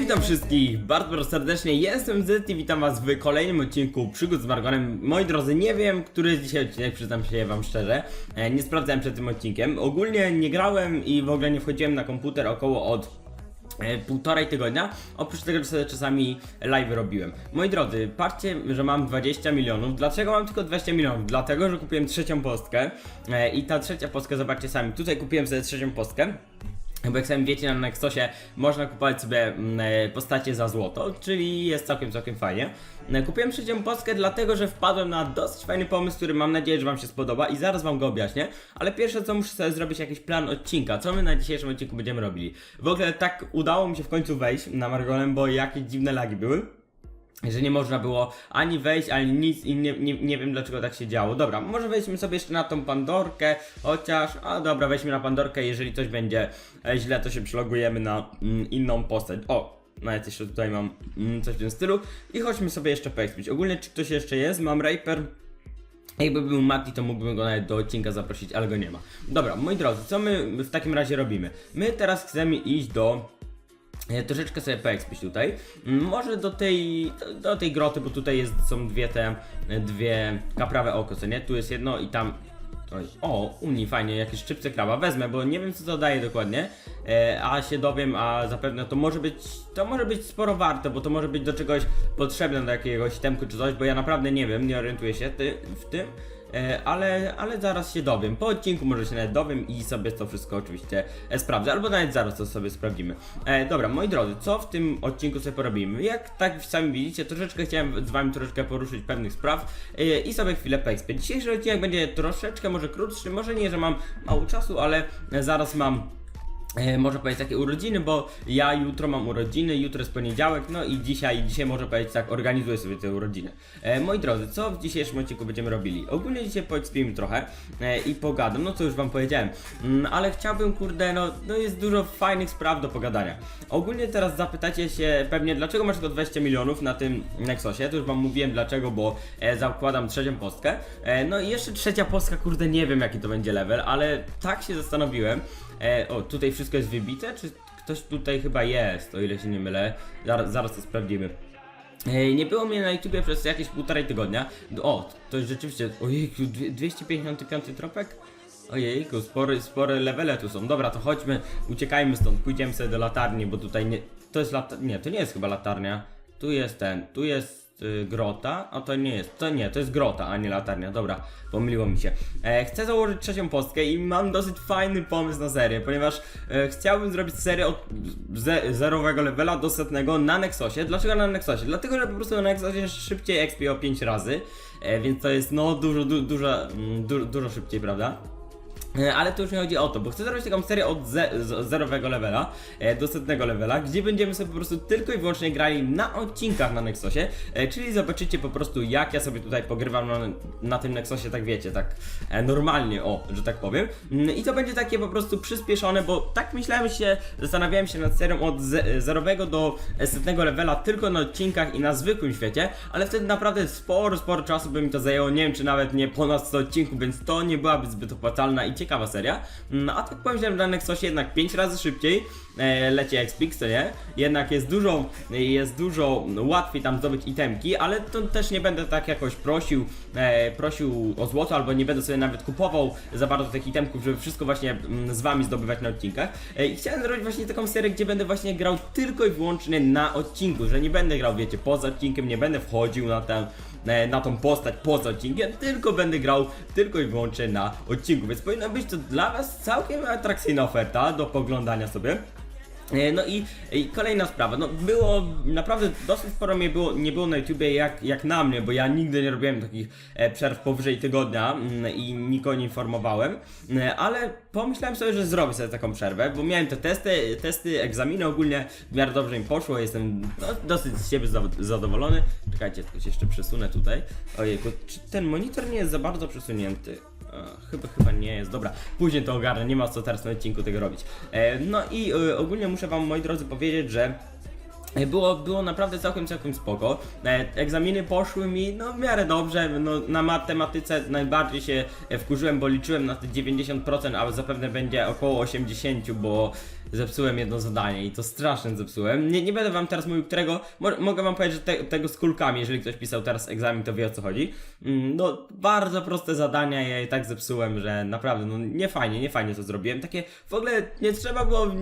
witam wszystkich bardzo, serdecznie, jestem Zet i witam was w kolejnym odcinku Przygód z Margonem. Moi drodzy, nie wiem, który jest dzisiaj odcinek, przyznam się wam szczerze, e, nie sprawdzałem przed tym odcinkiem. Ogólnie nie grałem i w ogóle nie wchodziłem na komputer około od e, półtorej tygodnia, oprócz tego, że sobie czasami live robiłem. Moi drodzy, patrzcie, że mam 20 milionów. Dlaczego mam tylko 20 milionów? Dlatego, że kupiłem trzecią postkę e, i ta trzecia postka, zobaczcie sami, tutaj kupiłem sobie trzecią postkę. Bo jak sami wiecie, na Nexosie można kupować sobie mm, e, postacie za złoto, czyli jest całkiem, całkiem fajnie. E, Kupiłem trzecią postkę dlatego, że wpadłem na dosyć fajny pomysł, który mam nadzieję, że wam się spodoba i zaraz wam go objaśnię. Ale pierwsze co muszę sobie zrobić jakiś plan odcinka, co my na dzisiejszym odcinku będziemy robili. W ogóle tak udało mi się w końcu wejść na Margolem, bo jakieś dziwne lagi były że nie można było ani wejść, ani nic i nie, nie, nie wiem dlaczego tak się działo. Dobra, może wejdźmy sobie jeszcze na tą Pandorkę, chociaż, a dobra, wejdźmy na Pandorkę, jeżeli coś będzie e, źle, to się przylogujemy na mm, inną postać. O, nawet jeszcze tutaj mam mm, coś w tym stylu i chodźmy sobie jeszcze poexpić. Ogólnie, czy ktoś jeszcze jest? Mam Raper. Jakby był Mati, to mógłbym go nawet do odcinka zaprosić, ale go nie ma. Dobra, moi drodzy, co my w takim razie robimy? My teraz chcemy iść do Troszeczkę sobie poekspić tutaj. Mm, Może do tej, do, tej groty, bo tutaj jest, są dwie te, e, dwie kaprawe oko, co nie? Tu jest jedno i tam... Oj, o, uni, fajnie, jakieś szczypce kraba. Wezmę, bo nie wiem co to daje dokładnie, e, a się dowiem, a zapewne to może być, to może być sporo warte, bo to może być do czegoś potrzebne, do jakiegoś temku czy coś, bo ja naprawdę nie wiem, nie orientuję się ty, w tym. E, ale, ale zaraz się dowiem. Po odcinku może się nawet dowiem i sobie to wszystko oczywiście e, sprawdzę, albo nawet zaraz to sobie sprawdzimy. E, dobra, moi drodzy, co w tym odcinku sobie porobimy? Jak tak sami widzicie, troszeczkę chciałem z wami troszeczkę poruszyć pewnych spraw e, i sobie chwilę poekspię. Dzisiejszy odcinek będzie troszeczkę może krótszy, może nie, że mam mało czasu, ale e, zaraz mam może powiedzieć takie urodziny, bo ja jutro mam urodziny, jutro jest poniedziałek, no i dzisiaj, dzisiaj może powiedzieć tak, organizuję sobie te urodziny. E, moi drodzy, co w dzisiejszym odcinku będziemy robili? Ogólnie dzisiaj poekspimy trochę e, i pogadam, no co już wam powiedziałem, mm, ale chciałbym, kurde, no, no jest dużo fajnych spraw do pogadania. Ogólnie teraz zapytacie się pewnie, dlaczego masz tylko 20 milionów na tym Nexosie, to już wam mówiłem dlaczego, bo e, zakładam trzecią postkę. E, no i jeszcze trzecia postka, kurde, nie wiem jaki to będzie level, ale tak się zastanowiłem, E, o, tutaj wszystko jest wybite, czy ktoś tutaj chyba jest, o ile się nie mylę. Zaraz, zaraz to sprawdzimy. E, nie było mnie na YouTubie przez jakieś półtorej tygodnia. O, to jest rzeczywiście, dwie- 255 tropek? Ojejku, spory, spore levele tu są. Dobra, to chodźmy, uciekajmy stąd, pójdziemy sobie do latarni, bo tutaj nie... To jest latarnia, nie, to nie jest chyba latarnia. Tu jest ten, tu jest y, grota, a to nie jest, to nie, to jest grota, a nie latarnia, dobra, pomyliło mi się. E, chcę założyć trzecią postkę i mam dosyć fajny pomysł na serię, ponieważ e, chciałbym zrobić serię od ze, zerowego levela do setnego na Nexosie. Dlaczego na Nexosie? Dlatego, że po prostu na Nexosie szybciej XP o 5 razy, e, więc to jest no dużo, du, dużo, mm, du, dużo szybciej, prawda? E, Ale to już nie chodzi o to, bo chcę zrobić taką serię od ze zerowego levela e, do setnego levela, gdzie będziemy sobie po prostu tylko i wyłącznie grali na odcinkach na Nexosie, e, czyli zobaczycie po prostu jak ja sobie tutaj pogrywam na, na tym Nexosie, tak wiecie, tak normalnie, o, że tak powiem. Mm, I to będzie takie po prostu przyspieszone, bo tak myślałem się, zastanawiałem się nad serią od ze zerowego do setnego levela tylko na odcinkach i na zwykłym świecie, ale wtedy naprawdę sporo, sporo czasu by mi to zajęło, nie wiem czy nawet nie ponad 100 odcinków, więc to nie byłaby zbyt opłacalna i ciekawa seria. No a tak pomyślałem, że Nexosie jednak 5 razy szybciej e, leci Xpix, nie? Jednak jest dużo, jest dużo łatwiej tam zdobyć itemki, ale to też nie będę tak jakoś prosił, e, prosił o złoto, albo nie będę sobie nawet kupował za bardzo tych itemków, żeby wszystko właśnie mm, z wami zdobywać na odcinkach. E, I chciałem zrobić właśnie taką serię, gdzie będę właśnie grał tylko i wyłącznie na odcinku, że nie będę grał, wiecie, poza odcinkiem, nie będę wchodził na e, na tą postać poza odcinkiem, tylko będę grał tylko i wyłącznie na odcinku, więc powinna być to dla Was całkiem atrakcyjna oferta do poglądania sobie. E, No i, i kolejna sprawa, no było naprawdę dosyć sporo mnie było, nie było na YouTubie jak, jak na mnie, bo ja nigdy nie robiłem takich e, przerw powyżej tygodnia mm, i nikogo nie informowałem, e, ale pomyślałem sobie, że zrobię sobie taką przerwę, bo miałem te testy, testy, egzaminy ogólnie w miarę dobrze mi poszło, jestem dosyć z siebie za- zadowolony. Czekajcie, tylko się jeszcze przesunę tutaj. Ojejku, czy ten monitor nie jest za bardzo przesunięty? E, Chyba, chyba nie jest. Dobra, później to ogarnę, nie ma co teraz na odcinku tego robić. E, no i e, ogólnie muszę wam, moi drodzy, powiedzieć, że E, Było, było naprawdę całkiem, całkiem spoko. E, Egzaminy poszły mi no w miarę dobrze. No, na matematyce najbardziej się e, wkurzyłem, bo liczyłem na te 90%, ale zapewne będzie około 80%, bo zepsułem jedno zadanie i to strasznie zepsułem. Nie, nie będę wam teraz mówił, którego. Mo mogę wam powiedzieć, że te, tego z kulkami, jeżeli ktoś pisał teraz egzamin, to wie o co chodzi. Mm, No, bardzo proste zadania, ja je tak zepsułem, że naprawdę, no nie fajnie, nie fajnie to zrobiłem. Takie w ogóle nie trzeba było w,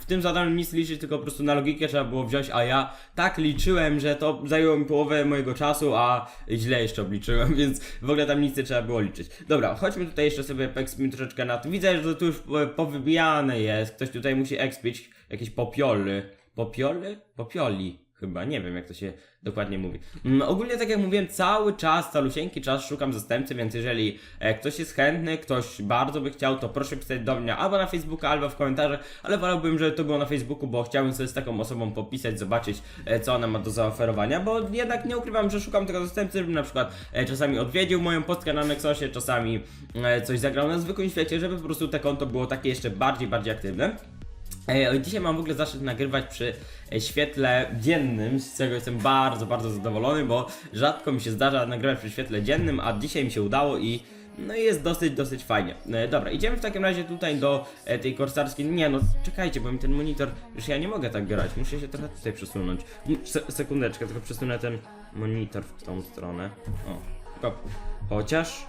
w tym zadaniu nic liczyć, tylko po prostu na logikę trzeba było wziąć, a ja tak liczyłem, że to zajęło mi połowę mojego czasu, a źle jeszcze obliczyłem, więc w ogóle tam nic nie trzeba było liczyć. Dobra, chodźmy tutaj jeszcze sobie poekspimy troszeczkę na to. Widzę, że to już powybijane jest, ktoś tutaj musi expić jakieś popioly. Popioly? Popioli. Chyba, nie wiem jak to się dokładnie mówi. Mm, ogólnie tak jak mówiłem, cały czas, calusieńki czas szukam zastępcy, więc jeżeli e, ktoś jest chętny, ktoś bardzo by chciał, to proszę pisać do mnie albo na Facebooka, albo w komentarzach, ale wolałbym, żeby to było na Facebooku, bo chciałbym sobie z taką osobą popisać, zobaczyć e, co ona ma do zaoferowania, bo jednak nie ukrywam, że szukam tego zastępcy, żeby na przykład e, czasami odwiedził moją postkę na Nexosie, czasami e, coś zagrał na zwykłym świecie, żeby po prostu te konto było takie jeszcze bardziej, bardziej aktywne. Dzisiaj mam w ogóle zaszczyt nagrywać przy e, świetle dziennym, z czego jestem bardzo, bardzo zadowolony, bo rzadko mi się zdarza nagrywać przy świetle dziennym, a dzisiaj mi się udało i no jest dosyć, dosyć fajnie. E, Dobra, idziemy w takim razie tutaj do e, tej korsarskiej. Nie no, czekajcie, bo mi ten monitor, już ja nie mogę tak grać, muszę się trochę tutaj przesunąć. Se sekundeczkę, tylko przesunę ten monitor w tą stronę. O, chociaż...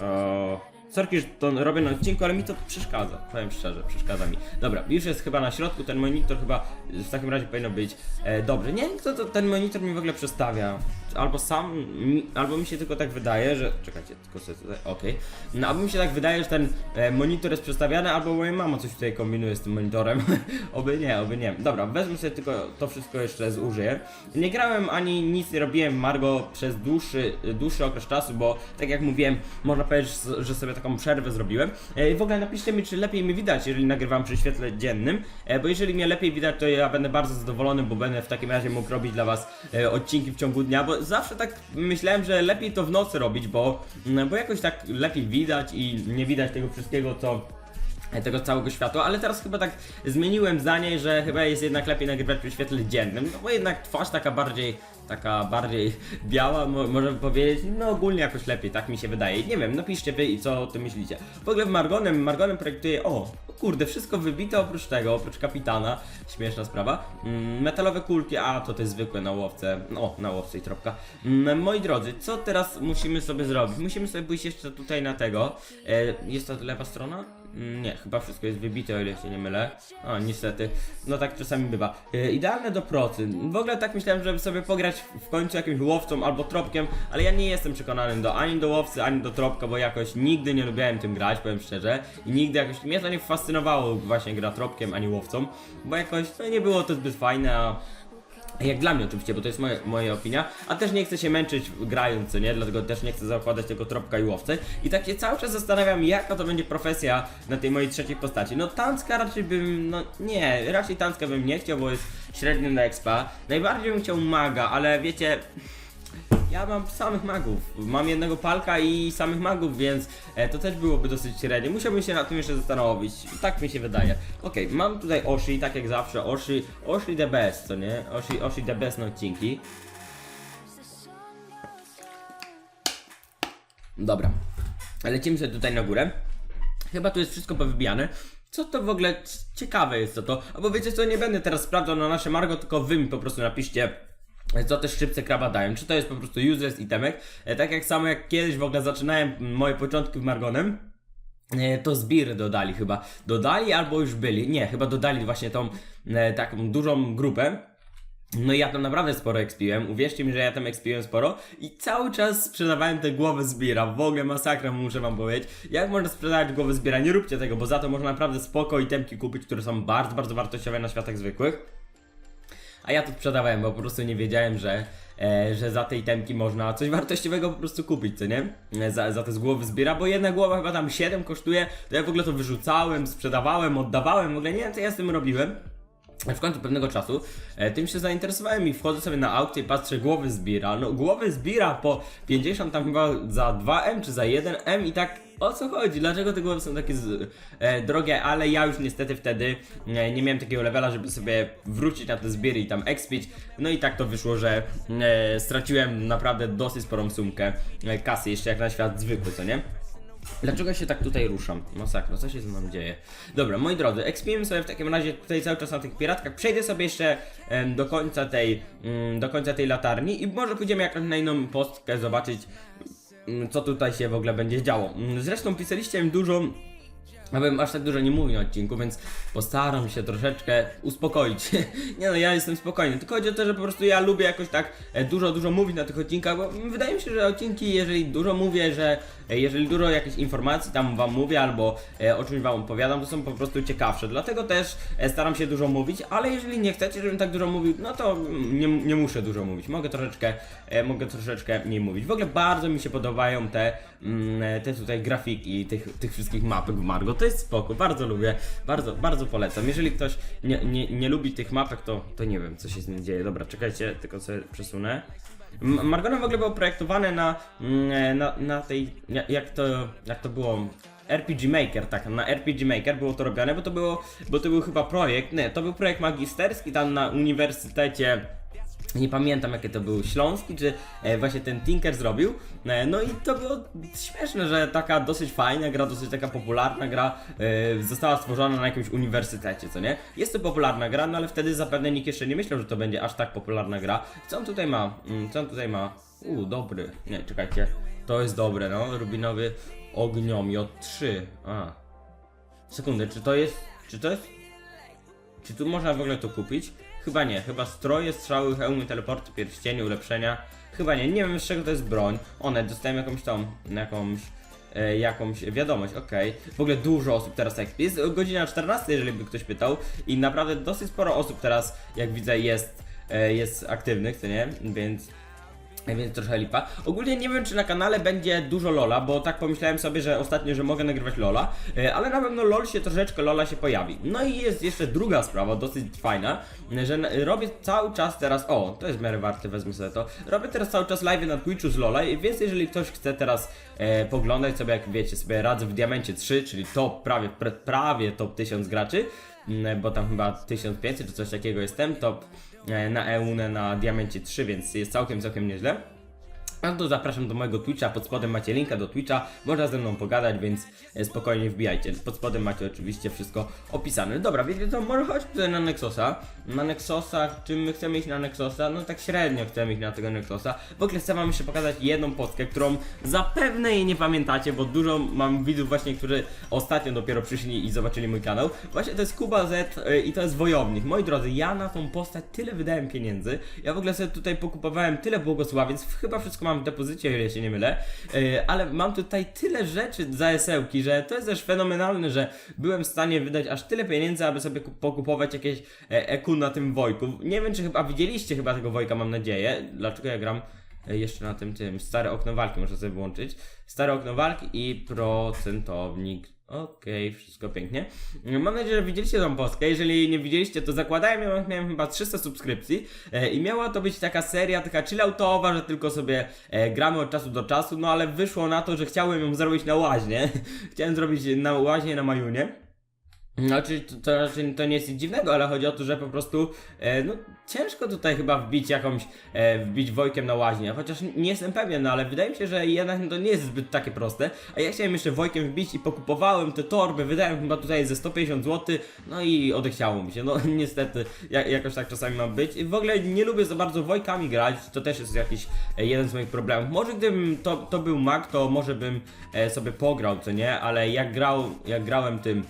O, sorki, że to robię na odcinku, ale mi to przeszkadza. Powiem szczerze, przeszkadza mi. Dobra, już jest chyba na środku, ten monitor chyba w takim razie powinno być e. Nie wiem, kto to, ten monitor mi w ogóle przestawia. Albo sam, mi, albo mi się tylko tak wydaje, że... Czekajcie, tylko sobie tutaj, okej. No, albo mi się tak wydaje, że ten e, monitor jest przestawiany, albo moja mama coś tutaj kombinuje z tym monitorem. oby nie, oby nie. Dobra, wezmę sobie tylko to wszystko jeszcze zużyję. Nie grałem ani nic nie robiłem Margo przez dłuższy, dłuższy okres czasu, bo tak jak mówiłem, można powiedzieć, że sobie taką przerwę zrobiłem. E, w ogóle napiszcie mi, czy lepiej mi widać, jeżeli nagrywam przy świetle dziennym, e, bo jeżeli mnie lepiej widać, to ja będę bardzo zadowolony, bo będę w takim razie mógł robić dla Was e, odcinki w ciągu dnia, bo zawsze tak myślałem, że lepiej to w nocy robić, bo, mm, bo jakoś tak lepiej widać i nie widać tego wszystkiego, co tego całego światła, ale teraz chyba tak zmieniłem zdanie, że chyba jest jednak lepiej nagrywać przy świetle dziennym, no bo jednak twarz taka bardziej, taka bardziej biała, mo możemy powiedzieć, no ogólnie jakoś lepiej, tak mi się wydaje. Nie wiem, napiszcie wy i co o tym myślicie. W ogóle w Margonem, Margonem projektuje, o, kurde, wszystko wybite oprócz tego, oprócz kapitana, śmieszna sprawa. Mm, metalowe kulki, a to te zwykłe na łowce, no na łowce i tropka. Mm, moi drodzy, co teraz musimy sobie zrobić? Musimy sobie pójść jeszcze tutaj na tego, e, jest to lewa strona? Mm, Nie, chyba wszystko jest wybite, o ile się nie mylę. O, niestety. No tak czasami bywa. E, idealne do procy. W ogóle tak myślałem, żeby sobie pograć w końcu jakimś łowcą albo tropkiem, ale ja nie jestem przekonany do ani do łowcy, ani do tropka, bo jakoś nigdy nie lubiłem tym grać, powiem szczerze. I nigdy jakoś mnie to nie fascynowało właśnie gra tropkiem ani łowcą, bo jakoś no, nie było to zbyt fajne, a jak dla mnie oczywiście, bo to jest moje, moja opinia, a też nie chcę się męczyć grając, nie? Dlatego też nie chcę zakładać tego tropka i łowcy. I tak się cały czas zastanawiam, jaka to będzie profesja na tej mojej trzeciej postaci. No Tanska raczej bym, no nie, raczej Tanska bym nie chciał, bo jest średnio na expa. Najbardziej bym chciał maga, ale wiecie... Ja mam samych magów. Mam jednego palka i samych magów, więc e, to też byłoby dosyć średnie. Musiałbym się nad tym jeszcze zastanowić. Tak mi się wydaje. Okej, mam tutaj Oshi, tak jak zawsze. Oshi, Oshi the best, co nie? Oshi, Oshi the best na odcinki. Dobra. Lecimy sobie tutaj na górę. Chyba tu jest wszystko powybijane. Co to w ogóle ciekawe jest co to? Albo wiecie co, nie będę teraz sprawdzał na nasze Margo, tylko wy mi po prostu napiszcie co te szczypce kraba dają. Czy to jest po prostu useless itemek? E, tak jak samo jak kiedyś w ogóle zaczynałem moje początki w Margonem, e, to zbiry dodali chyba. Dodali albo już byli. Nie, chyba dodali właśnie tą e, taką dużą grupę. No i ja tam naprawdę sporo expiłem, uwierzcie mi, że ja tam expiłem sporo i cały czas sprzedawałem te głowy zbiera, w ogóle masakra muszę wam powiedzieć. Jak można sprzedawać głowy zbiera? Nie róbcie tego, bo za to można naprawdę spoko itemki kupić, które są bardzo, bardzo wartościowe na światach zwykłych. A ja to sprzedawałem, bo po prostu nie wiedziałem, że, e, że za tej temki można coś wartościowego po prostu kupić, co nie? E, Za, za te z głowy zbiera, bo jedna głowa chyba tam 7 kosztuje, to ja w ogóle to wyrzucałem, sprzedawałem, oddawałem, w ogóle nie wiem co ja z tym robiłem. w końcu pewnego czasu e, tym się zainteresowałem i wchodzę sobie na aukcję i patrzę głowy zbira. No głowy zbira po 50 tam chyba za 2M czy za 1M i tak o co chodzi? Dlaczego te głowy są takie z, e, drogie? Ale ja już niestety wtedy e, nie miałem takiego levela, żeby sobie wrócić na te zbiery i tam expić. No i tak to wyszło, że e, straciłem naprawdę dosyć sporą sumkę e, kasy jeszcze jak na świat zwykły, co nie? Dlaczego się tak tutaj ruszam? Masakra, co się ze mną dzieje? Dobra, moi drodzy, ekspimy sobie w takim razie tutaj cały czas na tych piratkach. Przejdę sobie jeszcze em, do końca tej mm, do końca tej latarni i może pójdziemy jakąś na inną postkę zobaczyć co tutaj się w ogóle będzie działo. Mm, Zresztą pisaliście mi dużo Abym aż tak dużo nie mówił na odcinku, więc postaram się troszeczkę uspokoić. nie no, ja jestem spokojny. Tylko chodzi o to, że po prostu ja lubię jakoś tak e, dużo, dużo mówić na tych odcinkach, bo wydaje mi się, że odcinki, jeżeli dużo mówię, że jeżeli dużo jakichś informacji tam wam mówię albo e, o czymś wam opowiadam, to są po prostu ciekawsze. Dlatego też e, staram się dużo mówić, ale jeżeli nie chcecie, żebym tak dużo mówił, no to nie, nie muszę dużo mówić. Mogę troszeczkę, e, mogę troszeczkę mniej mówić. W ogóle bardzo mi się podobają te, mm, te tutaj grafiki tych, tych wszystkich mapek w Margo. To jest spoko, bardzo lubię, bardzo, bardzo polecam. Jeżeli ktoś nie, nie, nie lubi tych mapek, to, to nie wiem, co się z nim dzieje. Dobra, czekajcie, tylko sobie przesunę. M- Margona w ogóle było projektowane na, mm, na, na tej, ja- jak to, jak to było, RPG Maker, tak, na RPG Maker było to robione, bo to było, bo to był chyba projekt, nie, to był projekt magisterski tam na uniwersytecie nie pamiętam jakie to był Śląski, czy e, właśnie ten Tinker zrobił. E, no i to było śmieszne, że taka dosyć fajna gra, dosyć taka popularna gra e, została stworzona na jakimś uniwersytecie, co nie? Jest to popularna gra, no ale wtedy zapewne nikt jeszcze nie myślał, że to będzie aż tak popularna gra. Co on tutaj ma? Mm, Co on tutaj ma? Uuu, dobry. Nie, czekajcie. To jest dobre, no. Rubinowy ogniomiot 3. A. Sekundę, czy to jest... Czy to jest... Czy tu można w ogóle to kupić? Chyba nie, chyba stroje, strzały, hełmy, teleporty, pierścienie, ulepszenia. Chyba nie, nie wiem z czego to jest broń. One dostałem jakąś tą, jakąś, e, jakąś wiadomość, okej. W ogóle dużo osób teraz tak jest godzina 14, jeżeli by ktoś pytał i naprawdę dosyć sporo osób teraz, jak widzę, jest, e, jest aktywnych, co nie? Więc więc trochę lipa. Ogólnie nie wiem, czy na kanale będzie dużo Lola, bo tak pomyślałem sobie, że ostatnio, że mogę nagrywać Lola, e, ale na pewno LOL się troszeczkę Lola się pojawi. No i jest jeszcze druga sprawa, dosyć fajna, że robię cały czas teraz, o, to jest miarę warte, wezmę sobie to, robię teraz cały czas live na Twitchu z Lola, więc jeżeli ktoś chce teraz e, poglądać sobie, jak wiecie, sobie radzę w Diamencie 3, czyli top, prawie, pra, prawie top 1000 graczy, bo tam chyba 1500 czy coś takiego jestem, top e, na EUNE na Diamencie 3, więc jest całkiem, całkiem nieźle. To zapraszam do mojego Twitcha, pod spodem macie linka do Twitcha, można ze mną pogadać, więc e, spokojnie wbijajcie. Pod spodem macie oczywiście wszystko opisane. Dobra, wiecie co, może chodźmy tutaj na Nexosa. Na Nexosa, czy my chcemy iść na Nexosa? No tak średnio chcemy iść na tego Nexosa. W ogóle chcę wam jeszcze pokazać jedną postkę, którą zapewne jej nie pamiętacie, bo dużo mam widzów właśnie, którzy ostatnio dopiero przyszli i zobaczyli mój kanał. Właśnie to jest Kuba Z e, i to jest Wojownik. Moi drodzy, ja na tą postać tyle wydałem pieniędzy. Ja w ogóle sobie tutaj pokupowałem tyle błogosławiec, chyba wszystko mam w depozycie, o ile się nie mylę, e, ale mam tutaj tyle rzeczy za esełki, że to jest też fenomenalne, że byłem w stanie wydać aż tyle pieniędzy, aby sobie kup- pokupować jakieś e, EQ na tym Wojku. Nie wiem, czy chyba widzieliście chyba tego Wojka, mam nadzieję. Dlaczego ja gram e, jeszcze na tym tym stare okno walki, można sobie włączyć. Stare okno walki i procentownik. Okej, wszystko pięknie. Mam nadzieję, że widzieliście tą postkę. Jeżeli nie widzieliście, to zakładałem, ja miałem chyba 300 subskrypcji e, i miała to być taka seria, taka chilloutowa, że tylko sobie e, gramy od czasu do czasu, no ale wyszło na to, że chciałem ją zrobić na łaźnie. Chciałem zrobić na łaźnie na Majunie. Znaczy, to, to, to nie jest nic dziwnego, ale chodzi o to, że po prostu e, no, ciężko tutaj chyba wbić jakąś, e, wbić Wojkiem na łaźnię, chociaż nie jestem pewien, no, ale wydaje mi się, że jednak to nie jest zbyt takie proste, a ja chciałem jeszcze Wojkiem wbić i pokupowałem te torby, wydałem chyba tutaj ze 150 zł, no i odechciało mi się, no niestety, jak, jakoś tak czasami ma być. W ogóle nie lubię za bardzo Wojkami grać, to też jest jakiś e, jeden z moich problemów. Może gdybym to, to był Mac, to może bym e, sobie pograł, co nie, ale jak grał, jak grałem tym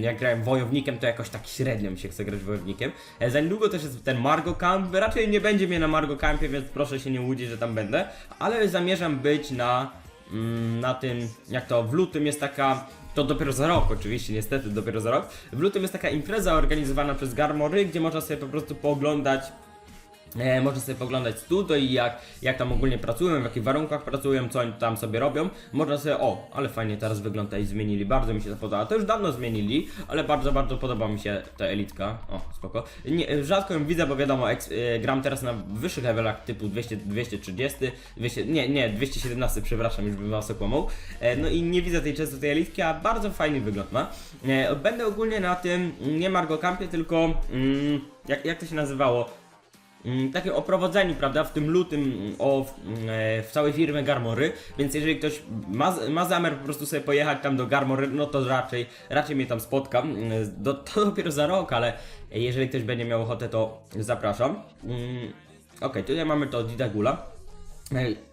jak grałem wojownikiem, to jakoś tak średnio mi się chce grać wojownikiem. E, Za niedługo też jest ten Margo Camp. Raczej nie będzie mnie na Margo Campie, więc proszę się nie łudzić, że tam będę. Ale zamierzam być na, mm, na tym, jak to w lutym jest taka. To dopiero za rok, oczywiście, niestety dopiero za rok. W lutym jest taka impreza organizowana przez Garmory, gdzie można sobie po prostu pooglądać E, można sobie poglądać i jak, jak tam ogólnie pracują, w jakich warunkach pracują, co oni tam sobie robią. Można sobie, o, ale fajnie teraz wygląda i zmienili, bardzo mi się to podoba. To już dawno zmienili, ale bardzo, bardzo podoba mi się ta elitka. O, spoko. Nie, rzadko ją widzę, bo wiadomo, eks, e, gram teraz na wyższych levelach typu 200, 230, 200, nie, nie, 217, przepraszam, już bym was okłamał. E, no i nie widzę tej często tej elitki, a bardzo fajny wygląd ma. E, będę ogólnie na tym, nie Margo Campie, tylko, mm, jak, jak to się nazywało? Mm, takie oprowadzeni, prawda, w tym lutym mm, o, w, mm, e, w całej firmie Garmory, więc jeżeli ktoś ma, ma zamiar po prostu sobie pojechać tam do Garmory, no to raczej, raczej mnie tam spotka. Mm, Do, to dopiero za rok, ale jeżeli ktoś będzie miał ochotę, to zapraszam. Okej, tutaj mamy to Didagula.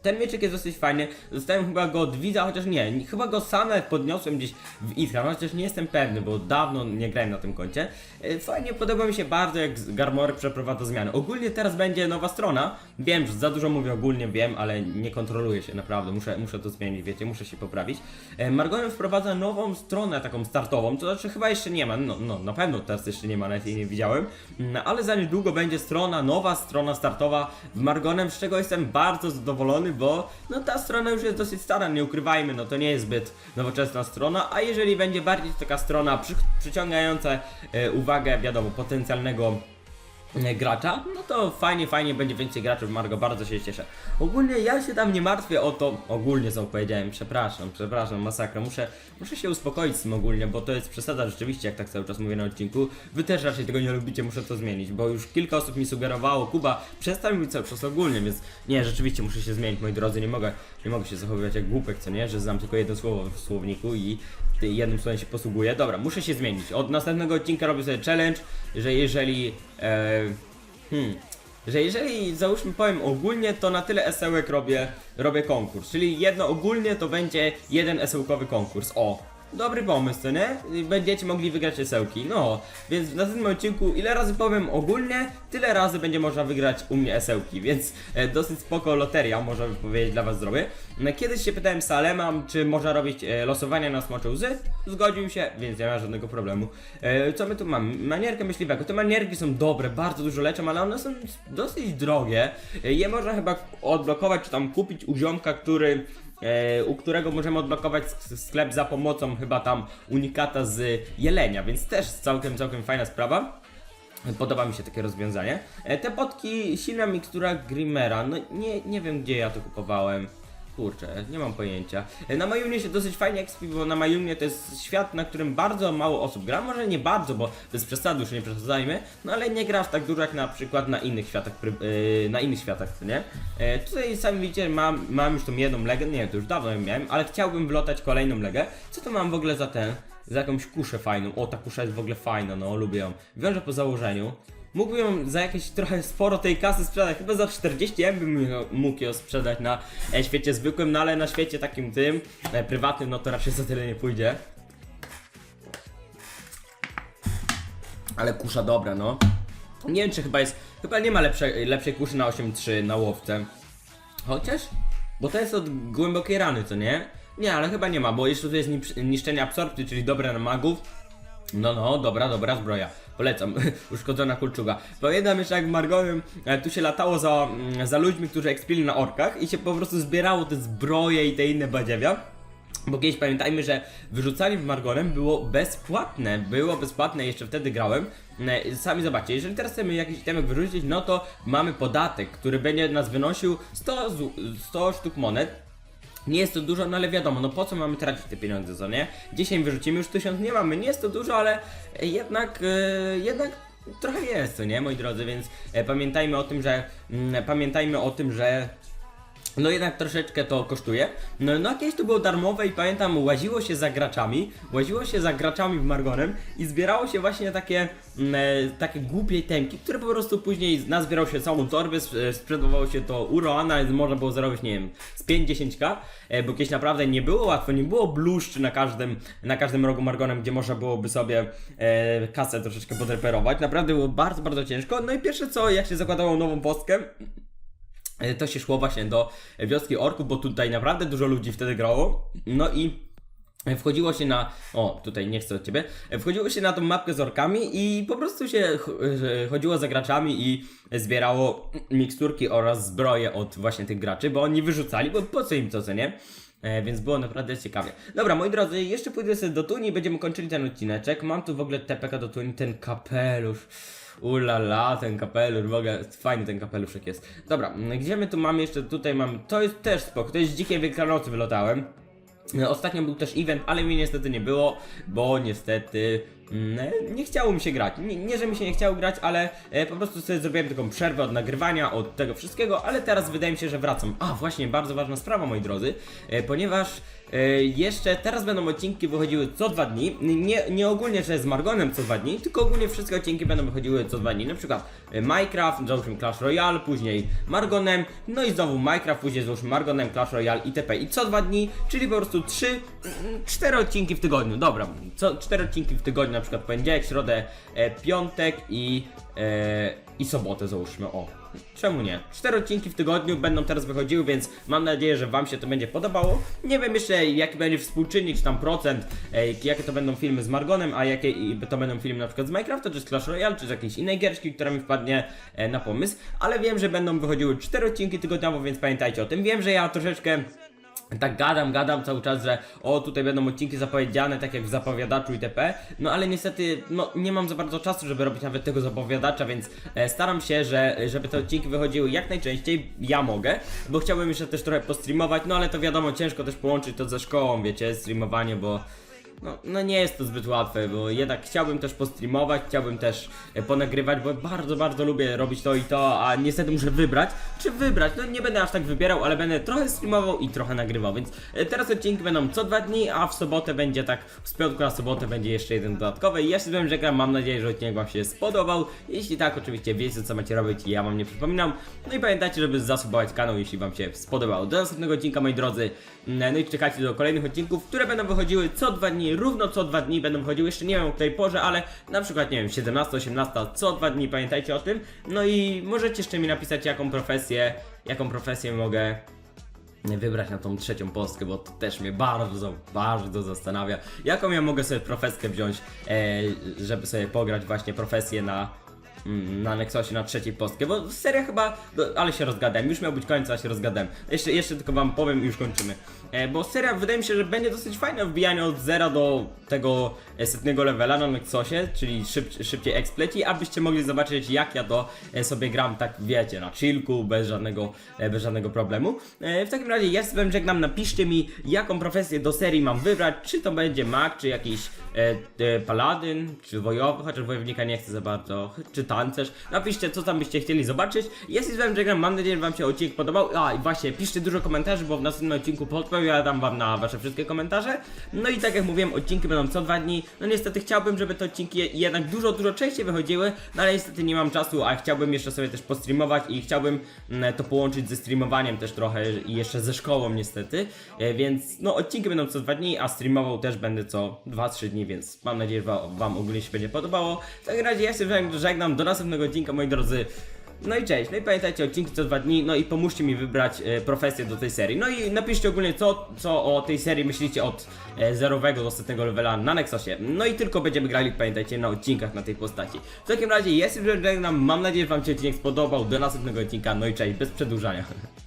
Ten mieczyk jest dosyć fajny. Dostałem chyba go od widza, chociaż nie. Chyba go sam nawet podniosłem gdzieś w no chociaż nie jestem pewny, bo dawno nie grałem na tym koncie. E, Fajnie, podoba mi się bardzo, jak Garmorek przeprowadza zmiany. Ogólnie teraz będzie nowa strona. Wiem, że za dużo mówię ogólnie, wiem, ale nie kontroluję się, naprawdę. Muszę, muszę to zmienić, wiecie, muszę się poprawić. E, Margonem wprowadza nową stronę, taką startową, to znaczy chyba jeszcze nie ma, no, no na pewno teraz jeszcze nie ma, nawet jej nie widziałem. No, ale za niedługo będzie strona, nowa strona startowa w Margonem, z czego jestem bardzo zadowolony, bo no ta strona już jest dosyć stara, nie ukrywajmy, no to nie jest zbyt nowoczesna strona, a jeżeli będzie bardziej taka strona przy, przyciągająca e, uwagę, wiadomo, potencjalnego gracza, no to fajnie, fajnie będzie więcej graczów w Margo, bardzo się cieszę. Ogólnie ja się tam nie martwię o to, ogólnie co powiedziałem, przepraszam, przepraszam, masakra, muszę, muszę się uspokoić z tym ogólnie, bo to jest przesada rzeczywiście, jak tak cały czas mówię na odcinku. Wy też raczej tego nie lubicie, muszę to zmienić, bo już kilka osób mi sugerowało, Kuba, przestań mówić cały czas ogólnie, więc nie, rzeczywiście muszę się zmienić, moi drodzy, nie mogę, nie mogę się zachowywać jak głupek, co nie, że znam tylko jedno słowo w słowniku i jednym słowem się posługuję. Dobra, muszę się zmienić. Od następnego odcinka robię sobie challenge, że jeżeli... E, hmm, że jeżeli załóżmy powiem ogólnie, to na tyle esełek robię, robię konkurs. Czyli jedno ogólnie to będzie jeden esełkowy konkurs. O! Dobry pomysł, co nie? Będziecie mogli wygrać esełki. No, więc w następnym odcinku ile razy powiem ogólnie, tyle razy będzie można wygrać u mnie esełki, więc e, dosyć spoko loteria, można by powiedzieć dla was zrobię. No, Kiedyś się pytałem Salema, czy można robić e, losowania na smocze łzy. Zgodził się, więc nie ma żadnego problemu. E, co my tu mamy? Manierkę myśliwego. Te manierki są dobre, bardzo dużo leczą, ale one są dosyć drogie. E, je można chyba odblokować, czy tam kupić u ziomka, który u którego możemy odblokować sk- sklep za pomocą chyba tam unikata z jelenia, więc też całkiem, całkiem fajna sprawa. Podoba mi się takie rozwiązanie. E, te potki, silna mikstura Grimera, no nie, nie wiem gdzie ja to kupowałem. Kurczę, nie mam pojęcia. Na Majumie się dosyć fajnie expi, bo na Majumie to jest świat, na którym bardzo mało osób gra. Może nie bardzo, bo bez przesady już nie przesadzajmy, no ale nie gra aż tak dużo jak na przykład na innych światach, yy, na innych światach, nie? E, tutaj sami widzicie, mam, mam już tą jedną legę, nie to już dawno ją miałem, ale chciałbym wlotać kolejną legę. Co to mam w ogóle za ten? Za jakąś kuszę fajną. O, ta kusza jest w ogóle fajna, no, lubię ją. Wiążę po założeniu. Mógłbym ją za jakieś trochę sporo tej kasy sprzedać, chyba za 40 M bym ją- mógł ją sprzedać na e, świecie zwykłym, no ale na świecie takim tym, e, prywatnym, no to raczej za tyle nie pójdzie. Ale kusza dobra, no. Nie wiem, czy chyba jest, chyba nie ma lepszej, lepszej kuszy na 8.3 na łowce. Chociaż? Bo to jest od głębokiej rany, co nie? Nie, ale chyba nie ma, bo jeszcze tu jest niszczenie absorpcji, czyli dobre na magów. No, no, dobra, dobra zbroja. Polecam. Uszkodzona kulczuga. Pamiętam jeszcze jak w Margowym e, tu się latało za, mm, za ludźmi, którzy ekspili na orkach i się po prostu zbierało te zbroje i te inne badziewia. Bo kiedyś pamiętajmy, że wyrzucanie w Margonem było bezpłatne. Było bezpłatne, jeszcze wtedy grałem. E, Sami zobaczcie, jeżeli teraz chcemy jakiś itemek wyrzucić, no to mamy podatek, który będzie nas wynosił 100, zu- 100 sztuk monet. Nie jest to dużo, no ale wiadomo, no po co mamy tracić te pieniądze, co nie? 10 wyrzucimy, już 1000 nie mamy, nie jest to dużo, ale jednak, e, jednak trochę jest, co nie, moi drodzy, więc e, pamiętajmy o tym, że, mm, pamiętajmy o tym, że no jednak troszeczkę to kosztuje. No, no kiedyś to było darmowe i pamiętam, łaziło się za graczami, łaziło się za graczami w Margonem i zbierało się właśnie takie, mm, e, takie głupie temki, które po prostu później nazbierało się całą torbę, e, sprzedawało się to u Roana, można było zarobić, nie wiem, z 5-10k, e, bo kiedyś naprawdę nie było łatwo, nie było bluszczy na każdym, na każdym rogu Margonem, gdzie można byłoby sobie e, kasę troszeczkę podreperować. Naprawdę było bardzo, bardzo ciężko. No i pierwsze co, jak się zakładało nową postkę, to się szło właśnie do wioski orków, bo tutaj naprawdę dużo ludzi wtedy grało. No i Wchodziło się na. O, tutaj nie chcę od ciebie. Wchodziło się na tą mapkę z orkami i po prostu się chodziło za graczami i zbierało miksturki oraz zbroje od właśnie tych graczy, bo oni wyrzucali, bo po co im to, co nie? E, więc było naprawdę ciekawie. Dobra, moi drodzy, jeszcze pójdę sobie do Tuni i będziemy kończyli ten odcineczek. Mam tu w ogóle TPK do Tuni, ten kapelusz. Ulala, ten kapelusz, w ogóle fajny ten kapeluszek jest. Dobra, gdzie my tu mamy jeszcze, tutaj mamy, to jest też spoko, to jest z dzikiej Wielkanocy wylotałem. E, Ostatnio był też event, ale mi niestety nie było, bo niestety nie chciało mi się grać. Nie, nie, że mi się nie chciało grać, ale e, po prostu sobie zrobiłem taką przerwę od nagrywania, od tego wszystkiego, ale teraz wydaje mi się, że wracam. A, właśnie, bardzo ważna sprawa, moi drodzy, e, ponieważ e, jeszcze teraz będą odcinki wychodziły co dwa dni. Nie, nie ogólnie, że z Margonem co dwa dni, tylko ogólnie wszystkie odcinki będą wychodziły co dwa dni. Na przykład e, Minecraft, załóżmy Clash Royale, później Margonem, no i znowu Minecraft, później załóżmy Margonem, Clash Royale itp. I co dwa dni, czyli po prostu trzy, mm, cztery odcinki w tygodniu. Dobra, co cztery odcinki w tygodniu, na przykład poniedziałek, środę, e, piątek i, e, i sobotę załóżmy. O, czemu nie? Cztery odcinki w tygodniu będą teraz wychodziły, więc mam nadzieję, że Wam się to będzie podobało. Nie wiem jeszcze jaki będzie współczynnik, czy tam procent, e, jakie to będą filmy z Margonem, a jakie to będą filmy na przykład z Minecrafta, czy z Clash Royale, czy z jakiejś innej giereczki, która mi wpadnie e, na pomysł. Ale wiem, że będą wychodziły cztery odcinki tygodniowo, więc pamiętajcie o tym. Wiem, że ja troszeczkę tak gadam, gadam cały czas, że o tutaj będą odcinki zapowiedziane, tak jak w zapowiadaczu itp. No ale niestety no, nie mam za bardzo czasu, żeby robić nawet tego zapowiadacza, więc e, staram się, że żeby te odcinki wychodziły jak najczęściej. Ja mogę, bo chciałbym jeszcze też trochę postreamować, no ale to wiadomo, ciężko też połączyć to ze szkołą, wiecie, streamowanie, bo no, no nie jest to zbyt łatwe, bo jednak chciałbym też postreamować, chciałbym też e, ponagrywać, bo bardzo, bardzo lubię robić to i to, a niestety muszę wybrać, czy wybrać, no nie będę aż tak wybierał, ale będę trochę streamował i trochę nagrywał, więc e, teraz odcinki będą co dwa dni, a w sobotę będzie tak, z piątku na sobotę będzie jeszcze jeden dodatkowy. Ja się z wami żegnam, mam nadzieję, że odcinek wam się spodobał, jeśli tak, oczywiście wiecie co macie robić ja wam nie przypominam, no i pamiętajcie, żeby zasubować kanał, jeśli wam się spodobało. Do następnego odcinka, moi drodzy, no i czekajcie do kolejnych odcinków, które będą wychodziły co dwa dni, równo co dwa dni będą wychodziły, jeszcze nie wiem o której porze, ale na przykład, nie wiem, 17, 18, co dwa dni, pamiętajcie o tym. No i możecie jeszcze mi napisać, jaką profesję, jaką profesję mogę wybrać na tą trzecią postkę, bo to też mnie bardzo, bardzo zastanawia. Jaką ja mogę sobie profeskę wziąć, e, żeby sobie pograć właśnie profesję na na Nexosie na trzeciej postkę, bo seria chyba, ale się rozgadałem, już miał być koniec, a się rozgadałem. Jeszcze, jeszcze tylko wam powiem i już kończymy. E, bo seria wydaje mi się, że będzie dosyć fajna w wbijaniu od zera do tego e, setnego levela na Nexosie, czyli szyb, szybciej ekspleci, abyście mogli zobaczyć jak ja to e, sobie gram, tak wiecie, na chillku, bez żadnego, e, bez żadnego problemu. E, w takim razie ja z wami żegnam, napiszcie mi jaką profesję do serii mam wybrać, czy to będzie mag, czy jakiś e, e, paladyn, czy wojowy, chociaż wojownika nie chcę za bardzo, czy tancerz. Napiszcie, co tam byście chcieli zobaczyć. Się z wami żegnam, mam nadzieję, że wam się odcinek podobał. A, i właśnie, piszcie dużo komentarzy, bo w następnym odcinku podpowiadam wam na wasze wszystkie komentarze. No i tak jak mówiłem, odcinki będą co dwa dni. No niestety chciałbym, żeby te odcinki jednak dużo, dużo częściej wychodziły, no ale niestety nie mam czasu, a chciałbym jeszcze sobie też postreamować i chciałbym mm, to połączyć ze streamowaniem też trochę i jeszcze ze szkołą niestety. E, Więc no odcinki będą co dwa dni, a streamował też będę co 2-3 dni, więc mam nadzieję, że wa- wam ogólnie się będzie podobało. W takim razie ja się żegnam, do następnego odcinka moi drodzy. No i cześć, no i pamiętajcie, odcinki co dwa dni, no i pomóżcie mi wybrać e, profesję do tej serii. No i napiszcie ogólnie co, co o tej serii myślicie od e, zerowego do setnego levela na Nexosie. No i tylko będziemy grali, pamiętajcie, na odcinkach na tej postaci. W takim razie, ja się żegnam, mam nadzieję, że wam się odcinek spodobał, do następnego odcinka, no i cześć, bez przedłużania.